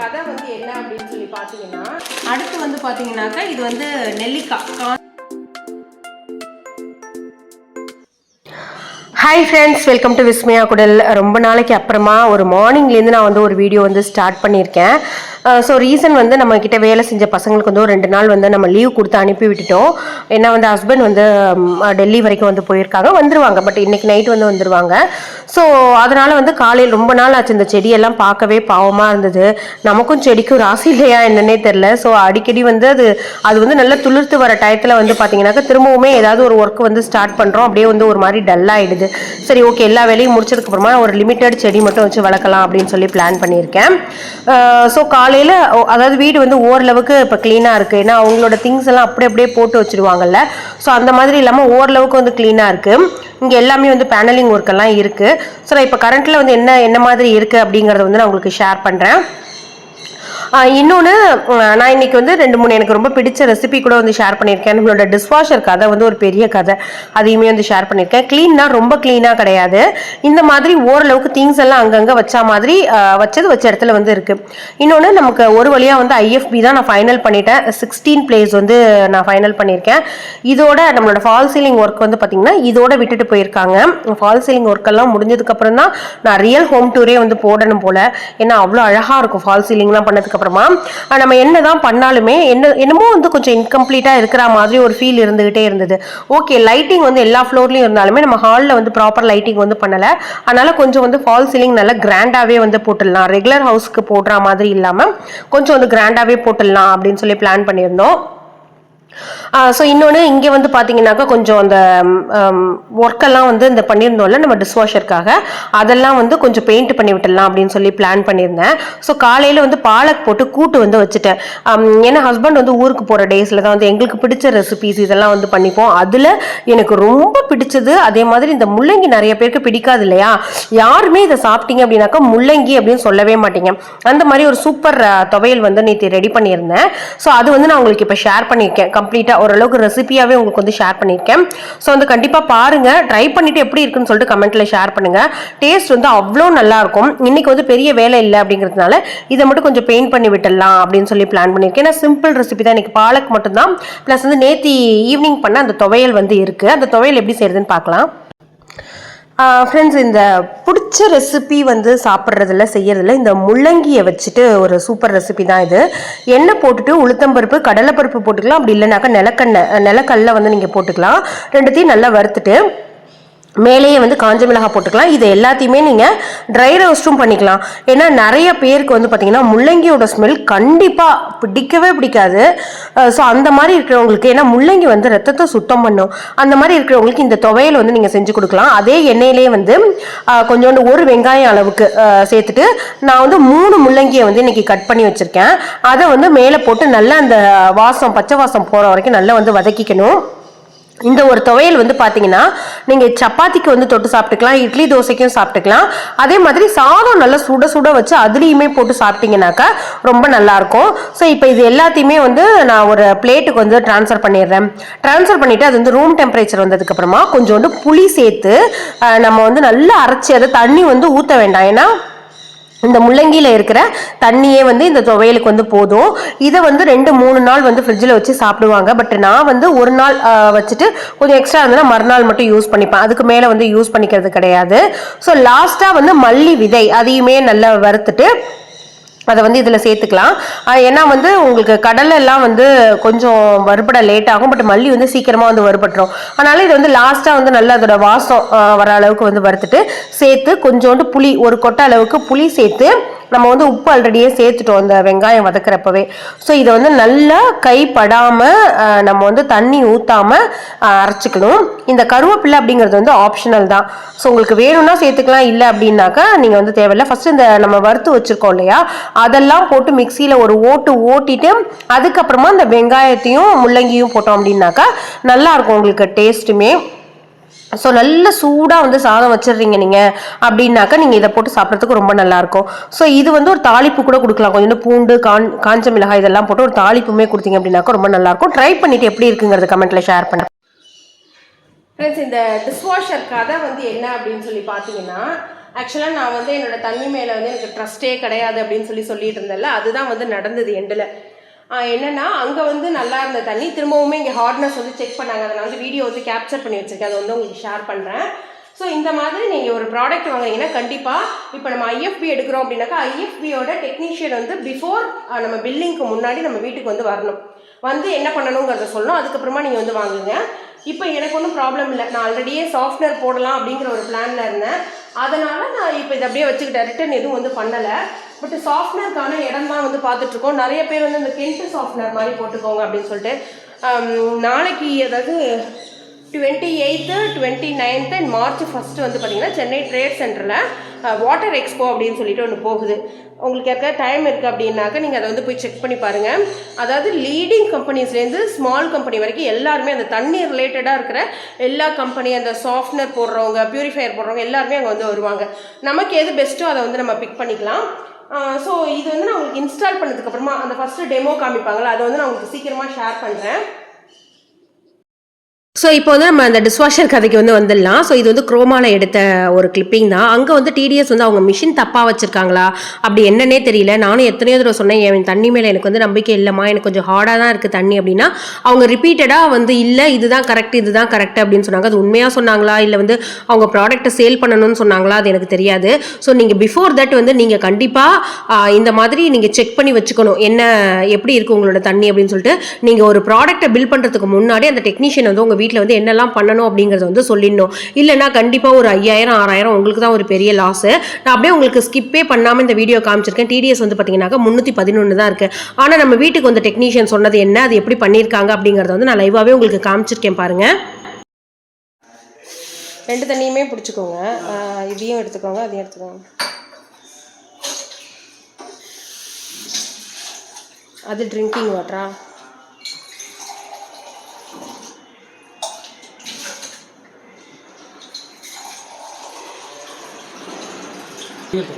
கதை வந்து என்ன அப்படின்னு சொல்லி பார்த்தீங்கன்னா அடுத்து வந்து பார்த்தீங்கன்னாக்கா இது வந்து நெல்லிக்காய் hi friends welcome to Vismaya குடல் ரொம்ப நாளைக்கு அப்புறமா ஒரு மார்னிங்லேருந்து நான் வந்து ஒரு வீடியோ வந்து ஸ்டார்ட் பண்ணியிருக்கேன். ஸோ ரீசன் வந்து நம்ம கிட்ட வேலை செஞ்ச பசங்களுக்கு வந்து ஒரு ரெண்டு நாள் வந்து நம்ம லீவ் கொடுத்து அனுப்பி விட்டுட்டோம். ஏன்னா வந்து ஹஸ்பண்ட் வந்து டெல்லி வரைக்கும் வந்து போயிருக்காங்க. வந்துருவாங்க. பட் இன்னைக்கு நைட் வந்து வந்துருவாங்க. ஸோ அதனால வந்து காலையில் ரொம்ப நாள் ஆச்சு. இந்த செடியெல்லாம் பார்க்கவே பாவமாக இருந்தது. நமக்கும் செடிக்கும் ராசி இல்லையா என்னன்னே தெரில ஸோ அடிக்கடி வந்து அது அது வந்து நல்லா துளிர்த்து வர டயத்தில் வந்து பார்த்தீங்கன்னாக்கா திரும்பவுமே ஏதாவது ஒரு ஒர்க் வந்து ஸ்டார்ட் பண்ணுறோம் அப்படியே வந்து ஒரு மாதிரி டல்லாகிடுது சரி ஓகே எல்லா வேலையும் முடிச்சதுக்கு அப்புறமா ஒரு லிமிட்டட் செடி மட்டும் வச்சு வளர்க்கலாம் அப்படின்னு சொல்லி பிளான் பண்ணியிருக்கேன். ஸோ காலையில் அதாவது வீடு வந்து ஓரளவுக்கு இப்போ க்ளீனாக இருக்குது ஏன்னா அவங்களோட திங்ஸ் எல்லாம் அப்படி அப்படியே போட்டு வச்சிருவாங்கல்ல. ஸோ அந்த மாதிரி இல்லாமல் ஓரளவுக்கு வந்து க்ளீனாக இருக்குது இங்கே எல்லாமே வந்து பேனலிங் ஒர்க் எல்லாம் இருக்குது ஸோ நான் இப்போ கரண்ட்டில் வந்து என்ன என்ன மாதிரி இருக்குது அப்படிங்கிறத வந்து நான் உங்களுக்கு ஷேர் பண்ணுறேன் இன்னொன்று நான் இன்னைக்கு வந்து ரெண்டு மூணு எனக்கு ரொம்ப பிடிச்ச ரெசிபி கூட வந்து ஷேர் பண்ணியிருக்கேன். நம்மளோட டிஷ்வாஷர் கதை வந்து ஒரு பெரிய கதை. அதையுமே வந்து ஷேர் பண்ணியிருக்கேன். க்ளீன்னா ரொம்ப க்ளீனாக கிடையாது. இந்த மாதிரி ஓரளவுக்கு திங்ஸ் எல்லாம் அங்கங்கே வச்சா மாதிரி வச்சது வச்ச இடத்துல வந்து இருக்கு. இன்னொன்று நமக்கு ஒரு வழியாக வந்து ஐஎஃப்பி தான் நான் ஃபைனல் பண்ணிட்டேன். சிக்ஸ்டீன் பிளேஸ் வந்து நான் ஃபைனல் பண்ணியிருக்கேன். இதோட நம்மளோட ஃபால் சீலிங் ஒர்க் வந்து பார்த்தீங்கன்னா இதோட விட்டுட்டு போயிருக்காங்க. ஃபால் சீலிங் ஒர்க் எல்லாம் முடிஞ்சதுக்கு அப்புறம் தான் நான் ரியல் ஹோம் டூரே வந்து போடணும் போல. ஏன்னா அவ்வளோ அழகாக இருக்கும். ஃபால் சீலிங்லாம் பண்ணதுக்கு அப்புறமா நம்ம என்ன தான் பண்ணாலுமே என்ன என்னமோ வந்து கொஞ்சம் இன்கம்ப்ளீட்டாக இருக்கிற மாதிரி ஒரு ஃபீல் இருந்துகிட்டே இருந்தது. ஓகே லைட்டிங் வந்து எல்லா ஃப்ளோர்லையும் இருந்தாலுமே நம்ம ஹாலில் வந்து ப்ராப்பர் லைட்டிங் வந்து பண்ணலை. அதனால கொஞ்சம் வந்து ஃபால் சீலிங் நல்லா கிராண்டாகவே வந்து போட்டுடலாம். ரெகுலர் ஹவுஸ்க்கு போடுற மாதிரி இல்லாமல் கொஞ்சம் வந்து கிராண்டாகவே போட்டுடலாம் அப்படின்னு சொல்லி பிளான் பண்ணியிருந்தோம். ஸோ இன்னொன்று இங்கே வந்து பார்த்தீங்கன்னாக்கா கொஞ்சம் அந்த ஒர்க்கெல்லாம் வந்து இந்த பண்ணியிருந்தோம்ல நம்ம டிஷ்வாஷருக்காக அதெல்லாம் வந்து கொஞ்சம் பெயிண்ட் பண்ணி விட்டுடலாம் அப்படின்னு சொல்லி பிளான் பண்ணியிருந்தேன். ஸோ காலையில் வந்து பாலக் போட்டு கூட்டு வந்து வச்சுட்டேன். ஏன்னா ஹஸ்பண்ட் வந்து ஊருக்கு போகிற டேஸில் தான் வந்து எங்களுக்கு பிடிச்ச ரெசிபிஸ் இதெல்லாம் வந்து பண்ணிப்போம். அதில் எனக்கு ரொம்ப பிடிச்சது அதே மாதிரி இந்த முள்ளங்கி நிறைய பேருக்கு பிடிக்காது இல்லையா? யாருமே இதை சாப்பிட்டீங்க அப்படின்னாக்கா முள்ளங்கி அப்படின்னு சொல்லவே மாட்டீங்க. அந்த மாதிரி ஒரு சூப்பர் துவையல் வந்து நேற்று ரெடி பண்ணியிருந்தேன். ஸோ அது வந்து நான் உங்களுக்கு இப்போ ஷேர் பண்ணியிருக்கேன். கம்ப்ளீட்டாக ஓரளவுக்கு ரெசிபியாகவே உங்களுக்கு வந்து ஷேர் பண்ணியிருக்கேன். ஸோ வந்து கண்டிப்பாக பாருங்கள் ட்ரை பண்ணிவிட்டு எப்படி இருக்குன்னு சொல்லிட்டு கமெண்ட்டில் ஷேர் பண்ணுங்கள் டேஸ்ட் வந்து அவ்வளோ நல்லாயிருக்கும் இன்றைக்கி வந்து பெரிய வேலை இல்லை அப்படிங்கிறதுனால இதை மட்டும் கொஞ்சம் பெயிண்ட் பண்ணி விட்டுடலாம் அப்படின்னு சொல்லி பிளான் பண்ணியிருக்கேன். ஏன்னா சிம்பிள் ரெசிபி தான். இன்றைக்கி பாலக் மட்டும்தான். ப்ளஸ் வந்து நேத்தி ஈவினிங் பண்ண அந்த துவையல் வந்து இருக்குது அந்த துவையல் எப்படி செய்கிறதுன்னு பார்க்கலாம். ஃப்ரெண்ட்ஸ் இந்த பிடிச்ச ரெசிபி வந்து சாப்பிட்றதுல செய்யறதுல இந்த முள்ளங்கியை வச்சுட்டு ஒரு சூப்பர் ரெசிபி தான் இது. எண்ணெய் போட்டுட்டு உளுத்தம்பருப்பு கடலைப்பருப்பு போட்டுக்கலாம். அப்படி இல்லைனாக்கா நிலக்கண்ணை நிலக்கல்ல வந்து நீங்கள் போட்டுக்கலாம். ரெண்டுத்தையும் நல்லா வறுத்துட்டு மேலேயே வந்து காஞ்ச மிளகாய் போட்டுக்கலாம். இது எல்லாத்தையுமே நீங்கள் ட்ரை ரோஸ்ட்டும் பண்ணிக்கலாம். ஏன்னா நிறைய பேருக்கு வந்து பார்த்தீங்கன்னா முள்ளங்கியோட ஸ்மெல் கண்டிப்பாக பிடிக்கவே பிடிக்காது. ஸோ அந்த மாதிரி இருக்கிறவங்களுக்கு ஏன்னா முள்ளங்கி வந்து ரத்தத்தை சுத்தம் பண்ணும். அந்த மாதிரி இருக்கிறவங்களுக்கு இந்த துவையல் வந்து நீங்கள் செஞ்சு கொடுக்கலாம். அதே எண்ணெயிலேயே வந்து கொஞ்சோண்டு ஒரு வெங்காயம் அளவுக்கு சேர்த்துட்டு நான் வந்து மூணு முள்ளங்கியை வந்து இன்றைக்கி கட் பண்ணி வச்சுருக்கேன். அதை வந்து மேலே போட்டு நல்லா அந்த வாசம் பச்சை வாசம் போகிற வரைக்கும் நல்லா வந்து வதக்கிக்கணும். இந்த ஒரு துவையல் வந்து பார்த்தீங்கன்னா நீங்கள் சப்பாத்திக்கு வந்து தொட்டு சாப்பிட்டுக்கலாம் இட்லி தோசைக்கும் சாப்பிட்டுக்கலாம். அதே மாதிரி சாதம் நல்லா சுட சுட வச்சு அதுலேயுமே போட்டு சாப்பிட்டீங்கன்னாக்கா ரொம்ப நல்லாயிருக்கும். ஸோ இப்போ இது எல்லாத்தையுமே வந்து நான் ஒரு பிளேட்டுக்கு வந்து ட்ரான்ஸ்ஃபர் பண்ணிடுறேன். ட்ரான்ஸ்ஃபர் பண்ணிவிட்டு அது வந்து ரூம் டெம்பரேச்சர் வந்ததுக்கப்புறமா கொஞ்சோண்டு புளி சேர்த்து நம்ம வந்து நல்லா அரைச்சி அதை தண்ணி வந்து ஊற்ற வேண்டாம். ஏன்னா இந்த முள்ளங்கியில் இருக்கிற தண்ணியே வந்து இந்த துவையலுக்கு வந்து போதும். இதை வந்து ரெண்டு மூணு நாள் வந்து ஃப்ரிட்ஜில் வச்சு சாப்பிடுவாங்க. பட் நான் வந்து ஒரு நாள் வச்சுட்டு கொஞ்சம் எக்ஸ்ட்ரா இருந்ததுன்னா மறுநாள் மட்டும் யூஸ் பண்ணிப்பேன். அதுக்கு மேலே வந்து யூஸ் பண்ணிக்கிறது கிடையாது. ஸோ லாஸ்ட்டாக வந்து மல்லி விதை அதையுமே நல்லா வறுத்துட்டு அதை வந்து இதில் சேர்த்துக்கலாம். ஏன்னா வந்து உங்களுக்கு கடலை எல்லாம் வந்து கொஞ்சம் வறுபட லேட் ஆகும். பட் மல்லி வந்து சீக்கிரமாக வந்து வறுபட்டுரும். அதனால் இது வந்து லாஸ்ட்டாக வந்து நல்லா அதோட வாசம் வர அளவுக்கு வந்து வறுத்துட்டு சேர்த்து கொஞ்சோண்டு புளி ஒரு கொட்டை அளவுக்கு புளி சேர்த்து நம்ம வந்து உப்பு ஆல்ரெடியே சேர்த்துட்டோம் அந்த வெங்காயம் வதக்குறப்பவே. ஸோ இதை வந்து நல்லா கைப்படாமல் நம்ம வந்து தண்ணி ஊற்றாமல் அரைச்சிக்கணும். இந்த கருவேப்பிலை அப்படிங்கிறது வந்து ஆப்ஷனல் தான். ஸோ உங்களுக்கு வேணும்னா சேர்த்துக்கலாம் இல்லை அப்படின்னாக்கா நீங்கள் வந்து தேவையில்லை. ஃபஸ்ட்டு இந்த நம்ம வறுத்து வச்சுருக்கோம் இல்லையா? அதெல்லாம் போட்டு மிக்சியில் ஒரு ஓட்டு ஓட்டிட்டு அதுக்கப்புறமா இந்த வெங்காயத்தையும் முள்ளங்கியும் போட்டோம் அப்படின்னாக்கா நல்லாயிருக்கும் உங்களுக்கு டேஸ்ட்டுமே ஸோ நல்ல சூடாக வந்து சாதம் வச்சிடுறீங்க நீங்கள் அப்படின்னாக்கா நீங்கள் இதை போட்டு சாப்பிட்றதுக்கு ரொம்ப நல்லாயிருக்கும். ஸோ இது வந்து ஒரு தாளிப்பு கூட கொடுக்கலாம். கொஞ்சம் பூண்டு கான் காஞ்ச மிளகாய் இதெல்லாம் போட்டு ஒரு தாளிப்புமே கொடுத்தீங்க அப்படின்னாக்கா ரொம்ப நல்லாயிருக்கும். ட்ரை பண்ணிவிட்டு எப்படி இருக்குங்கிறது கமெண்ட்டில் ஷேர் பண்ணுறேன் ஃப்ரெண்ட்ஸ் இந்த டிஷ்வாஷர் கதை வந்து என்ன அப்படின்னு சொல்லி பார்த்தீங்கன்னா ஆக்சுவலாக நான் வந்து என்னோட தண்ணி மேலே வந்து எனக்கு ட்ரஸ்டே கிடையாது அப்படின்னு சொல்லி சொல்லிட்டு இருந்தேன்ல அதுதான் வந்து நடந்தது எண்டில். என்னன்னா அங்கே வந்து நல்லா இருந்த தண்ணி. திரும்பவுமே இங்கே ஹார்ட்னஸ் வந்து செக் பண்ணாங்க. அதை நான் வந்து வீடியோ வந்து கேப்சர் பண்ணி வச்சிருக்கேன். அதை வந்து உங்களுக்கு ஷேர் பண்ணுறேன் ஸோ இந்த மாதிரி நீங்கள் ஒரு ப்ராடக்ட் வாங்குறீங்கன்னா கண்டிப்பாக இப்போ நம்ம ஐஎஃப்பி எடுக்கிறோம் அப்படின்னாக்கா ஐஎஃப்பியோட டெக்னீஷியன் வந்து பிஃபோர் நம்ம பில்லிங்க்கு முன்னாடி நம்ம வீட்டுக்கு வந்து வரணும். வந்து என்ன பண்ணணுங்கிறத சொல்லணும். அதுக்கப்புறமா நீங்கள் வந்து வாங்குங்க. இப்போ எனக்கு ஒன்றும் ப்ராப்ளம் இல்லை. நான் ஆல்ரெடியே சாஃப்ட்வேர் போடலாம் அப்படிங்கிற ஒரு பிளானில் இருந்தேன். அதனால் நான் இப்போ இதை அப்படியே வச்சுக்கிட்டேன். ரிட்டன் எதுவும் வந்து பண்ணலை. பட் சாஃப்ட்வேர்க்கான இடம் தான் வந்து பார்த்துட்ருக்கோம். நிறைய பேர் வந்து இந்த கென்ட் சாஃப்ட்வேர் மாதிரி போட்டுக்கோங்க அப்படின்னு சொல்லிட்டு um, நாளைக்கு அதாவது twenty eighth twenty ninth and March first வந்து பார்த்தீங்கன்னா சென்னை ட்ரேட் சென்டரில் வாட்டர் எக்ஸ்போ அப்படின்னு சொல்லிட்டு ஒன்று போகுது. உங்களுக்கு இருக்க டைம் இருக்குது அப்படின்னாக்க நீங்கள் அதை வந்து போய் செக் பண்ணி பாருங்கள் அதாவது லீடிங் கம்பெனிஸ்லேருந்து ஸ்மால் கம்பெனி வரைக்கும் எல்லாருமே அந்த தண்ணி ரிலேட்டடாக இருக்கிற எல்லா கம்பெனி அந்த சாஃப்ட்னர் போடுறவங்க ப்யூரிஃபையர் போடுறவங்க எல்லாருமே அங்கே வந்து வருவாங்க. நமக்கு எது பெஸ்ட்டோ அதை வந்து நம்ம பிக் பண்ணிக்கலாம். ஸோ இது வந்து நான் உங்களுக்கு இன்ஸ்டால் பண்ணதுக்கப்புறமா அந்த ஃபஸ்ட்டு டெமோ காமிப்பாங்களா அதை வந்து நான் உங்களுக்கு சீக்கிரமாக ஷேர் பண்ணுறேன் ஸோ இப்போ வந்து நம்ம அந்த டிஷ்வாஷர் கதைக்கு வந்து வந்துடலாம். ஸோ இது வந்து குரோமால எடுத்த ஒரு கிளிப்பிங் தான். அங்கே வந்து டிடிஎஸ் வந்து அவங்க மிஷின் தப்பாக வச்சிருக்காங்களா? அப்படி என்னன்னே தெரியல. நானும் எத்தனையோ தடவை சொன்னேன் என் தண்ணி மேலே எனக்கு வந்து நம்பிக்கை இல்லைம்மா எனக்கு கொஞ்சம் ஹார்டாக தான் இருக்குது தண்ணி அப்படின்னா அவங்க ரிப்பீட்டடாக வந்து இல்லை இதுதான் கரெக்ட் இதுதான் கரெக்ட் அப்படின்னு சொன்னாங்க. அது உண்மையாக சொன்னாங்களா? இல்லை வந்து அவங்க ப்ராடக்ட்டை சேல் பண்ணணும்னு சொன்னாங்களா? அது எனக்கு தெரியாது. ஸோ நீங்கள் பிஃபோர் தட் வந்து நீங்கள் கண்டிப்பாக இந்த மாதிரி நீங்கள் செக் பண்ணி வச்சுக்கணும். என்ன எப்படி இருக்குது உங்களோட தண்ணி அப்படின்னு சொல்லிட்டு நீங்கள் ஒரு ப்ராடக்ட்டை பில் பண்ணுறதுக்கு முன்னாடி அந்த டெக்னீஷியன் வந்து உங்கள் வீட்டில் வந்து என்னெல்லாம் பண்ணணும் அப்படிங்கிறத வந்து சொல்லிடணும். இல்லைன்னா கண்டிப்பாக ஒரு ஐயாயிரம் ஆறாயிரம் உங்களுக்கு தான் ஒரு பெரிய லாஸு நான் அப்படியே உங்களுக்கு ஸ்கிப்பே பண்ணாமல் இந்த வீடியோ காமிச்சிருக்கேன். டிடிஎஸ் வந்து பார்த்தீங்கன்னாக்கா முந்நூற்றி பதினொன்று தான் இருக்குது ஆனால் நம்ம வீட்டுக்கு வந்து டெக்னீஷியன் சொன்னது என்ன அது எப்படி பண்ணியிருக்காங்க அப்படிங்கிறத வந்து நான் லைவாகவே உங்களுக்கு காமிச்சிருக்கேன் பாருங்கள் ரெண்டு தண்ணியுமே பிடிச்சிக்கோங்க. இதையும் எடுத்துக்கோங்க அதையும் எடுத்துக்கோங்க. அது ட்ரிங்கிங் வாட்டரா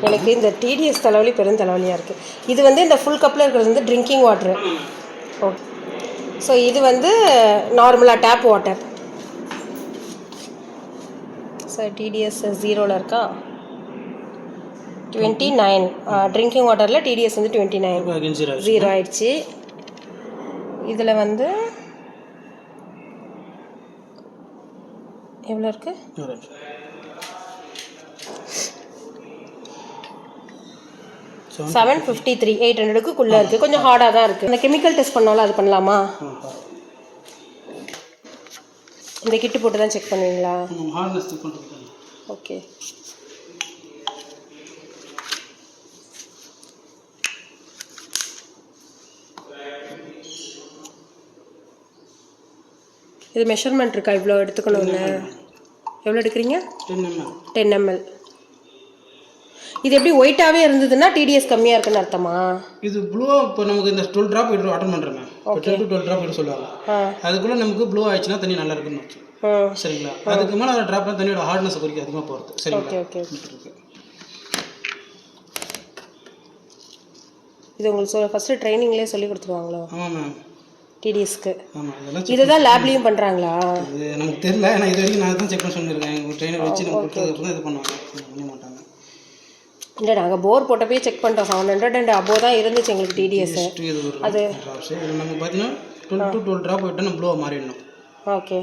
எனக்கு இந்த டிடிஎஸ் தலைவலி பெரும் தலைவலியாக இருக்குது இது வந்து இந்த ஃபுல் கப்பில் இருக்கிறது வந்து ட்ரிங்கிங் வாட்ரு ஓகே ஸோ இது வந்து நார்மலாக டேப் வாட்டர் சார் டிடிஎஸ் ஜீரோவில் இருக்கா? டுவெண்ட்டி நைன் ட்ரிங்கிங் வாட்டரில் டிடிஎஸ் வந்து டுவெண்ட்டி நைன் ஜீரோ ஆயிடுச்சு. இதில் வந்து எவ்வளோ இருக்குது செவன் ஃபிஃப்டி த்ரீ எயிட் ஹண்ட்ரடுக்குள்ளே இருக்குது கொஞ்சம் ஹார்டாக தான் இருக்குது அந்த கெமிக்கல் டெஸ்ட் பண்ணாலும் அது பண்ணலாமா? இந்த கிட்டு போட்டு தான் செக் பண்ணுவீங்களா? ஓகே இது மெஷர்மெண்ட் இருக்கா? இவ்வளோ எடுத்துக்கணும்னு. எவ்வளோ எடுக்கிறீங்க? டென் எம்எல் டென் எம்எல் இது எப்படி ஒயிட்டாகவே இருந்ததுன்னா டிடிஎஸ் கம்மியாக இருக்குன்னு அர்த்தமா? இது ப்ளூ இப்போ நமக்கு இந்த டுவெல் ட்ராப் எடுத்து அட்டன் பண்ணுறேன் டென் டு டுவெல் ட்ராப் எடுத்து சொல்லுவாங்க. அதுக்குள்ளே நமக்கு ப்ளூ ஆயிடுச்சுன்னா தண்ணி நல்லா இருக்குன்னு சரிங்களா? அதுக்கு மேலே அந்த ட்ராப்ல தண்ணியோட ஹார்ட்னஸ் குறிக்க அதிகமாக போகிறது ஓகே சரிங்களா ஓகே இருக்கு. இது உங்களுக்கு சொல் ஃபஸ்ட்டு ட்ரைனிங்லேயே சொல்லி கொடுத்துருவாங்களோ? ஆமாம் மேம். டிடிஎஸ்க்கு இதை தான் லேப்லேயும் பண்ணுறாங்களா நமக்கு தெரியல. ஏன்னா இது வரைக்கும் நான் தான் செக் பண்ண சொல்லியிருக்கேன் ட்ரெயினர் வச்சு நம்ம கொடுத்ததுக்கு இது பண்ணுவாங்க. பண்ண மாட்டாங்க. இல்லை நாங்கள் போர் போட்டப்பே செக் பண்ணிட்டோம் செவன் ஹண்ட்ரட் அண்ட் அபோவ் தான் இருந்துச்சு எங்களுக்கு டிடிஎஸ் இது நமக்கு பார்த்தீங்கன்னா டுவெல் டு டுவெல் ட்ராப் விட்டு நம்ம ப்ளூவாக மாறிடணும். Okay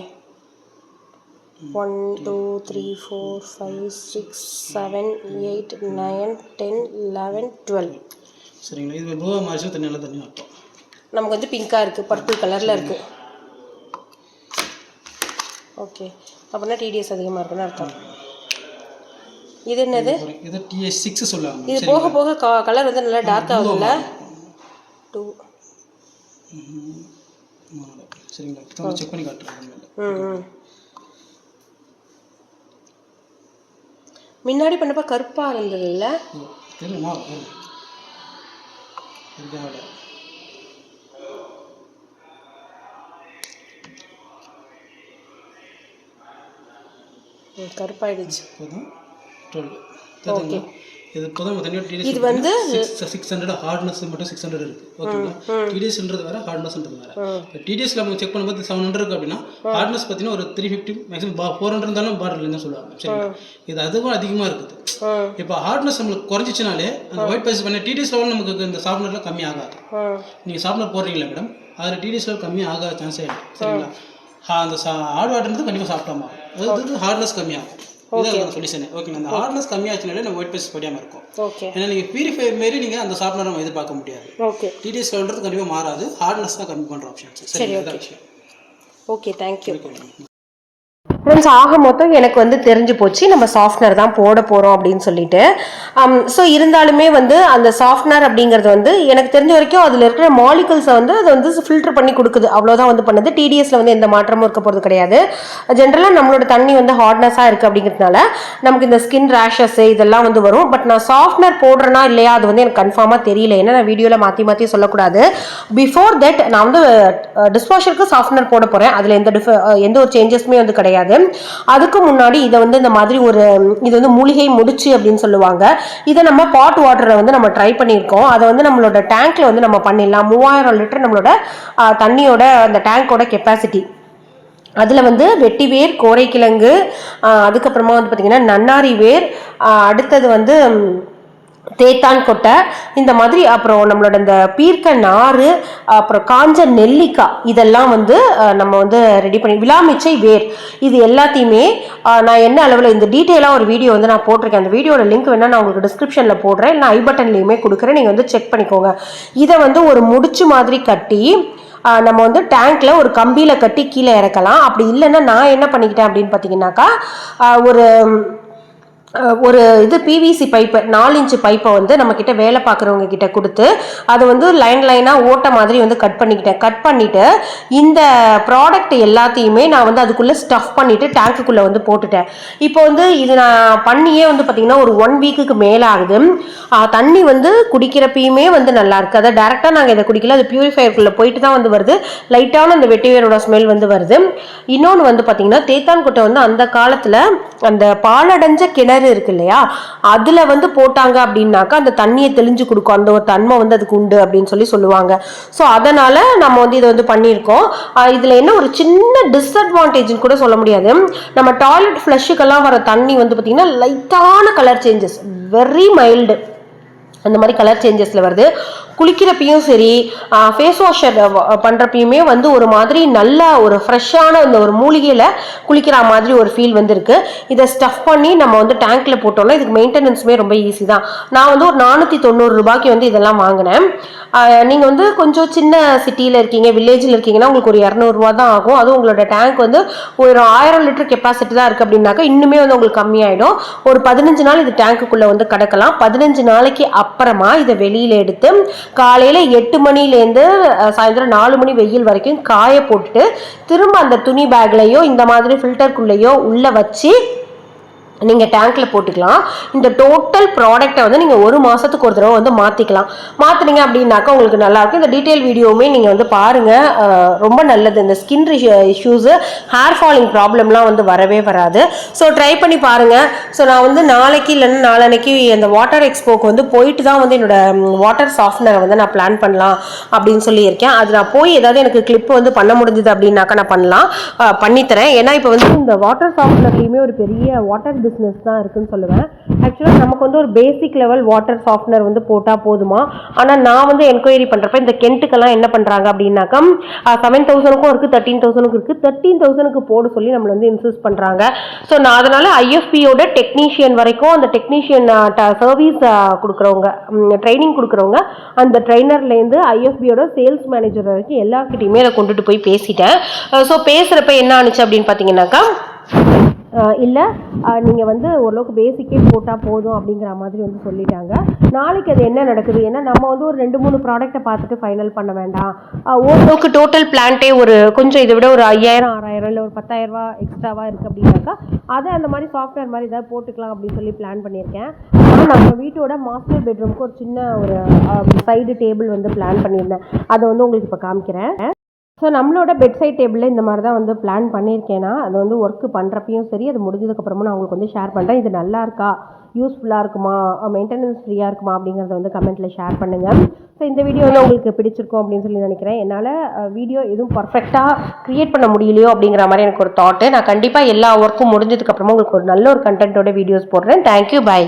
one two three four five six seven eight nine ten eleven twelve சரிங்களா? இது ப்ளூவாக மாறிச்சுன்னா தண்ணி நல்லா தண்ணி அர்த்தம் நமக்கு வந்து பிங்காக இருக்குது பர்பிள் கலரில் இருக்குது ஓகே அப்படின்னா டிடிஎஸ் அதிகமாக இருக்குன்னு அர்த்தம். இது என்னது? இது டிஎஸ் சிக்ஸ் சொல்லுவாங்க இது போக போக கலர் வந்து நல்லா டார்க் ஆகுதுல்ல டூ சரிங்களா? செக் பண்ணி காட்டுறேன் முன்னாடி பண்ணப்ப கருப்பாக இருந்ததுல்ல? தெரியுமா? கருப்பாயிடுச்சு. டுவெல் தெரியுங்களா இது இப்போதான் தனியாக டிடிஎஸ் இது வந்து சிக்ஸ் ஹண்ட்ரட் ஹார்ட்னஸ் மட்டும் சிக்ஸ் ஹண்ட்ரட் இருக்கு. ஓகேங்களா டிடிஎஸ்ன்றது வேற ஹார்ட்னஸ்ன்றது வேற. இப்போ டிடிஎஸ்ல நம்ம செக் பண்ணும்போது செவன் ஹண்ட்ரட் இருக்கு அப்படின்னா ஹார்ட்னஸ் பார்த்தீங்கன்னா ஒரு three fifty maximum four hundred இருந்தாலும் பாட்டில் என்ன சொல்லுவாங்க. சரிங்களா? இது அதுவும் அதிகமாக இருக்குது. இப்போ ஹார்ட்னஸ் நம்மளுக்கு குறைஞ்சிச்சுனாலே அந்த ஒயிட் பேஸ் பண்ண டிடிஎஸ் லெவல் நமக்கு இந்த சாஃப்ட்வேர்ல கம்மி ஆகாது. நீங்கள் சாஃப்ட்வேர் போடுறீங்களா மேடம் அதில் டிடிஎஸ் லெவல் கம்மி ஆகாத சான்ஸே இல்லை. சரிங்களா? அந்த ஹார்ட் வாட்டர்ன்றது கண்டிப்பாக சாப்பிட்டாமா? அது ஹார்ட்னஸ் கம்மியாகும். இதான் சொல்யூஷன் ஓகேங்களா அந்த ஹார்ட்னஸ் கம்மியாச்சுனாலே நம்ம ஒயிட் பேஸ் படியாமல் இருக்கும். ஏன்னா நீங்கள் பியூரிஃபை மாரி நீங்கள் அந்த சாஃப்ட்வேர் நம்ம எதிர்பார்க்க முடியாது. ஓகே டிடிஎஸ் லெவல்ன்றது கண்டிப்பாக மாறாது. ஹார்ட்னஸ் தான் கம்மி பண்ணுற ஆப்ஷன்ஸ் சரி அதான் விஷயம். ஓகே தேங்க்யூ ஃப்ரெண்ட்ஸ் ஆக மொத்தம் எனக்கு வந்து தெரிஞ்சு போச்சு நம்ம சாஃப்ட்னர் தான் போட போகிறோம் அப்படின்னு சொல்லிட்டு. Um, ஸோ இருந்தாலுமே வந்து அந்த சாஃப்ட்னர் அப்படிங்கிறது வந்து எனக்கு தெரிஞ்ச வரைக்கும் அதில் இருக்கிற மாலிகல்ஸை வந்து அது வந்து ஃபில்டர் பண்ணி கொடுக்குது. அவ்வளோதான் வந்து பண்ணுது. டிடிஎஸில் வந்து எந்த மாற்றமும் இருக்க போகிறது கிடையாது. ஜென்ரலாக நம்மளோட தண்ணி வந்து ஹார்ட்னஸாக இருக்குது அப்படிங்கிறதுனால நமக்கு இந்த ஸ்கின் ரேஷஸ் இதெல்லாம் வந்து வரும். பட் நான் சாஃப்ட்னர் போடுறேனா இல்லையா அது வந்து எனக்கு கன்ஃபார்மாக தெரியல. ஏன்னா நான் வீடியோவில் மாற்றி மாற்றி சொல்லக்கூடாது. பிஃபோர் தட் நான் வந்து uh, டிஸ்வாஷருக்கு சாஃப்ட்னர் போட போகிறேன் அதில் எந்த டிஃப uh, எந்த ஒரு சேஞ்சஸுமே வந்து கிடையாது. அதுக்கு முன்னாடி இதை வந்து இந்த மாதிரி ஒரு இது வந்து மூலிகை முடிச்சு அப்படின்னு சொல்லுவாங்க. இதை நம்ம பாட் வாட்டரை வந்து நம்ம ட்ரை பண்ணியிருக்கோம். அதை வந்து நம்மளோட டேங்க்ல வந்து நம்ம பண்ணிடலாம். மூவாயிரம் லிட்டர் நம்மளோட தண்ணியோட அந்த டேங்கோட கெப்பாசிட்டி அதில் வந்து வெட்டி வேர் கோரைக்கிழங்கு அதுக்கப்புறமா வந்து பார்த்திங்கன்னா நன்னாரி வேர் அடுத்தது வந்து தேத்தான் கொட்டை இந்த மாதிரி அப்புறம் நம்மளோட இந்த பீர்க்க நாறு அப்புறம் காஞ்ச நெல்லிக்காய் இதெல்லாம் வந்து நம்ம வந்து ரெடி பண்ணி விழாமிச்சை வேர் இது எல்லாத்தையுமே நான் என்ன அளவில் இந்த டீட்டெயிலாக ஒரு வீடியோ வந்து நான் போட்டிருக்கேன். அந்த வீடியோட லிங்க் வேணால் நான் உங்களுக்கு டிஸ்கிரிப்ஷனில் போடுறேன். இல்லை ஐ பட்டன்லேயுமே கொடுக்குறேன். நீங்கள் வந்து செக் பண்ணிக்கோங்க. இதை வந்து ஒரு முடிச்சு மாதிரி கட்டி நம்ம வந்து டேங்க்ல ஒரு கம்பியில கட்டி கீழே இறக்கலாம். அப்படி இல்லைன்னா நான் என்ன பண்ணிக்கிட்டேன் அப்படின்னு பார்த்தீங்கன்னாக்கா ஒரு ஒரு இது பிவிசி பைப்பு நாலு இன்ச்சு பைப்பை வந்து நம்ம கிட்ட வேலை பார்க்குறவங்க கிட்ட கொடுத்து அதை வந்து லைன் லைனாக ஓட்ட மாதிரி வந்து கட் பண்ணிக்கிட்டேன். கட் பண்ணிட்டு இந்த ப்ராடக்ட் எல்லாத்தையுமே நான் வந்து அதுக்குள்ளே ஸ்டஃப் பண்ணிட்டு டேங்க்குக்குள்ளே வந்து போட்டுட்டேன். இப்போ வந்து இது நான் பண்ணியே வந்து பார்த்தீங்கன்னா ஒரு ஒன் வீக்குக்கு மேலே ஆகுது. தண்ணி வந்து குடிக்கிறப்பயுமே வந்து நல்லாயிருக்கு அதை டேரெக்டாக நாங்கள் இதை குடிக்கல அது பியூரிஃபையருக்குள்ளே போயிட்டு தான் வந்து வருது. லைட்டான அந்த வெட்டிவேரோட ஸ்மெல் வந்து வருது. இன்னொன்று வந்து பார்த்தீங்கன்னா தேத்தான்குட்டை வந்து அந்த காலத்தில் அந்த பாலடைஞ்ச கிணறு இருக்கு இல்லையா? அதில் வந்து போட்டாங்க அப்படின்னாக்கா அந்த தண்ணியை தெளிஞ்சு கொடுக்கும். அந்த ஒரு தன்மை வந்து அதுக்கு உண்டு அப்படின்னு சொல்லி சொல்லுவாங்க. ஸோ அதனால் நம்ம வந்து இதை வந்து பண்ணியிருக்கோம். இதில் என்ன ஒரு சின்ன டிஸ்அட்வான்டேஜ்னு கூட சொல்ல முடியாது. நம்ம டாய்லெட் ஃப்ளஷுக்கெல்லாம் வர தண்ணி வந்து பார்த்திங்கன்னா லைட்டான கலர் சேஞ்சஸ் வெரி மைல்டு அந்த மாதிரி கலர் சேஞ்சஸில் வருது. குளிக்கிறப்பையும் சரி ஃபேஸ் வாஷ் பண்ணுறப்பையுமே வந்து ஒரு மாதிரி நல்ல ஒரு ஃப்ரெஷ்ஷான இந்த ஒரு மூலிகையில் குளிக்கிற மாதிரி ஒரு ஃபீல் வந்துருக்கு. இதை ஸ்டஃப் பண்ணி நம்ம வந்து டேங்கில் போட்டோம்னா இதுக்கு மெயின்டெனன்ஸுமே ரொம்ப ஈஸி தான். நான் வந்து ஒரு நானூற்றி தொண்ணூறு ரூபாய்க்கு வந்து இதெல்லாம் வாங்கினேன். நீங்கள் வந்து கொஞ்சம் சின்ன சிட்டியில் இருக்கீங்க வில்லேஜில் இருக்கீங்கன்னா உங்களுக்கு ஒரு இரநூறுவா தான் ஆகும். அதுவும் உங்களோட டேங்க் வந்து ஒரு ஆயிரம் லிட்டர் கெப்பாசிட்டி தான் இருக்குது அப்படின்னாக்கா இன்னுமே வந்து உங்களுக்கு கம்மியாயிடும். ஒரு பதினஞ்சு நாள் இது டேங்க்குள்ளே வந்து கிடக்கலாம். பதினஞ்சு நாளைக்கு அப்புறமா இதை வெளியில் எடுத்து காலையில் எட்டு மணிலேருந்து சாயந்தரம் நாலு மணி வெயில் வரைக்கும் காய போட்டுட்டு திரும்ப அந்த துணி பேக்லேயோ இந்த மாதிரி ஃபில்டருக்குள்ளேயோ உள்ளே வச்சு நீங்கள் டேங்கில் போட்டுக்கலாம். இந்த டோட்டல் ப்ராடக்ட்டை வந்து நீங்கள் ஒரு மாதத்துக்கு ஒரு தடவை வந்து மாற்றிக்கலாம் மாற்றினீங்க அப்படின்னாக்கா உங்களுக்கு நல்லாயிருக்கும் இந்த டீட்டெயில் வீடியோவுமே நீங்கள் வந்து பாருங்கள் ரொம்ப நல்லது. இந்த ஸ்கின் இஷ்யூஸு ஹேர் ஃபாலிங் ப்ராப்ளம்லாம் வந்து வரவே வராது. ஸோ ட்ரை பண்ணி பாருங்கள் ஸோ நான் வந்து நாளைக்கு இல்லைன்னா நாளன்னைக்கு அந்த வாட்டர் எக்ஸ்போக்கு வந்து போயிட்டு தான் வந்து என்னோட வாட்டர் சாஃப்ட்னரை வந்து நான் பிளான் பண்ணலாம் அப்படின்னு சொல்லியிருக்கேன். அது நான் போய் ஏதாவது எனக்கு கிளிப் வந்து பண்ண முடிஞ்சது அப்படின்னாக்கா நான் பண்ணலாம். பண்ணித்தரேன். ஏன்னா இப்போ வந்து இந்த வாட்டர் சாஃப்ட்னர்லேயுமே ஒரு பெரிய வாட்டர் பிஸ்னஸ் தான் இருக்குன்னு சொல்லுவேன். ஆக்சுவலாக நமக்கு வந்து ஒரு பேசிக் லெவல் வாட்டர் சாஃப்ட்னர் வந்து போட்டால் போதுமா? ஆனால் நான் வந்து என்கொயரி பண்ணுறப்ப இந்த கென்ட்டுக்கெல்லாம் என்ன பண்ணுறாங்க அப்படின்னாக்கா செவன் தௌசண்ட்க்கும் இருக்குது தேர்ட்டீன் தௌசண்ட்க்கும் இருக்குது தேர்ட்டீன் தௌசண்ட்க்கு போட சொல்லி நம்மளை வந்து இன்சூஸ் பண்ணுறாங்க ஸோ நான் அதனால் ஐஎஃபியோட டெக்னீஷியன் வரைக்கும் அந்த டெக்னீஷியன் சர்வீஸ் கொடுக்குறவங்க ட்ரைனிங் கொடுக்குறவங்க அந்த ட்ரைனர்லேருந்து ஐஎஃபியோட சேல்ஸ் மேனேஜர் வரைக்கும் எல்லாருக்கிட்டையுமே அதை கொண்டுட்டு போய் பேசிட்டேன். ஸோ பேசுகிறப்ப என்ன ஆனிச்சு அப்படின்னு பார்த்தீங்கன்னாக்கா இல்லை நீங்கள் வந்து ஓரளவுக்கு பேசிக்கே போட்டால் போதும் அப்படிங்கிற மாதிரி வந்து சொல்லிட்டாங்க. நாளைக்கு அது என்ன நடக்குது? ஏன்னா நம்ம வந்து ஒரு ரெண்டு மூணு ப்ராடக்ட்டை பார்த்துட்டு ஃபைனல் பண்ண வேண்டாம். ஓரளவுக்கு டோட்டல் பிளான்ட்டே ஒரு கொஞ்சம் இதை விட ஒரு ஐயாயிரம் ஆறாயிரம் இல்லை ஒரு பத்தாயிரரூபா எக்ஸ்ட்ராவாக இருக்குது அப்படின்னாக்கா அதை அந்த மாதிரி சாஃப்ட்வேர் மாதிரி ஏதாவது போட்டுக்கலாம் அப்படின்னு சொல்லி பிளான் பண்ணியிருக்கேன். ஆனால் நம்ம வீட்டோட மாஸ்டர் பெட்ரூம்க்கு ஒரு சின்ன ஒரு சைடு டேபிள் வந்து பிளான் பண்ணியிருந்தேன். அதை வந்து உங்களுக்கு இப்போ காமிக்கிறேன். ஸோ நம்மளோட பெட் சைட் டேபிளில் இந்த மாதிரி தான் வந்து பிளான் பண்ணியிருக்கேன்னா அது வந்து ஒர்க்கு பண்ணுறப்பையும் சரி அது முடிஞ்சதுக்கப்புறமா நான் உங்களுக்கு வந்து ஷேர் பண்ணுறேன் இது நல்லா இருக்கா? யூஸ்ஃபுல்லாக இருக்குமா? மெயின்டெனன்ஸ் ஃப்ரீயாக இருக்குமா? அப்படிங்கிறத வந்து கமெண்ட்டில் ஷேர் பண்ணுங்கள் ஸோ இந்த வீடியோ வந்து உங்களுக்கு பிடிச்சிருக்கும் அப்படின்னு சொல்லி நினைக்கிறேன். என்னால் வீடியோ எதுவும் பர்ஃபெக்டாக க்ரியேட் பண்ண முடியலையோ அப்படிங்கிற மாதிரி எனக்கு ஒரு தாட்டு நான் கண்டிப்பாக எல்லா ஒர்க்கும் முடிஞ்சதுக்கப்புறமா உங்களுக்கு ஒரு நல்ல ஒரு கண்டென்ட்டோட வீடியோஸ் போடுறேன். Thank you bye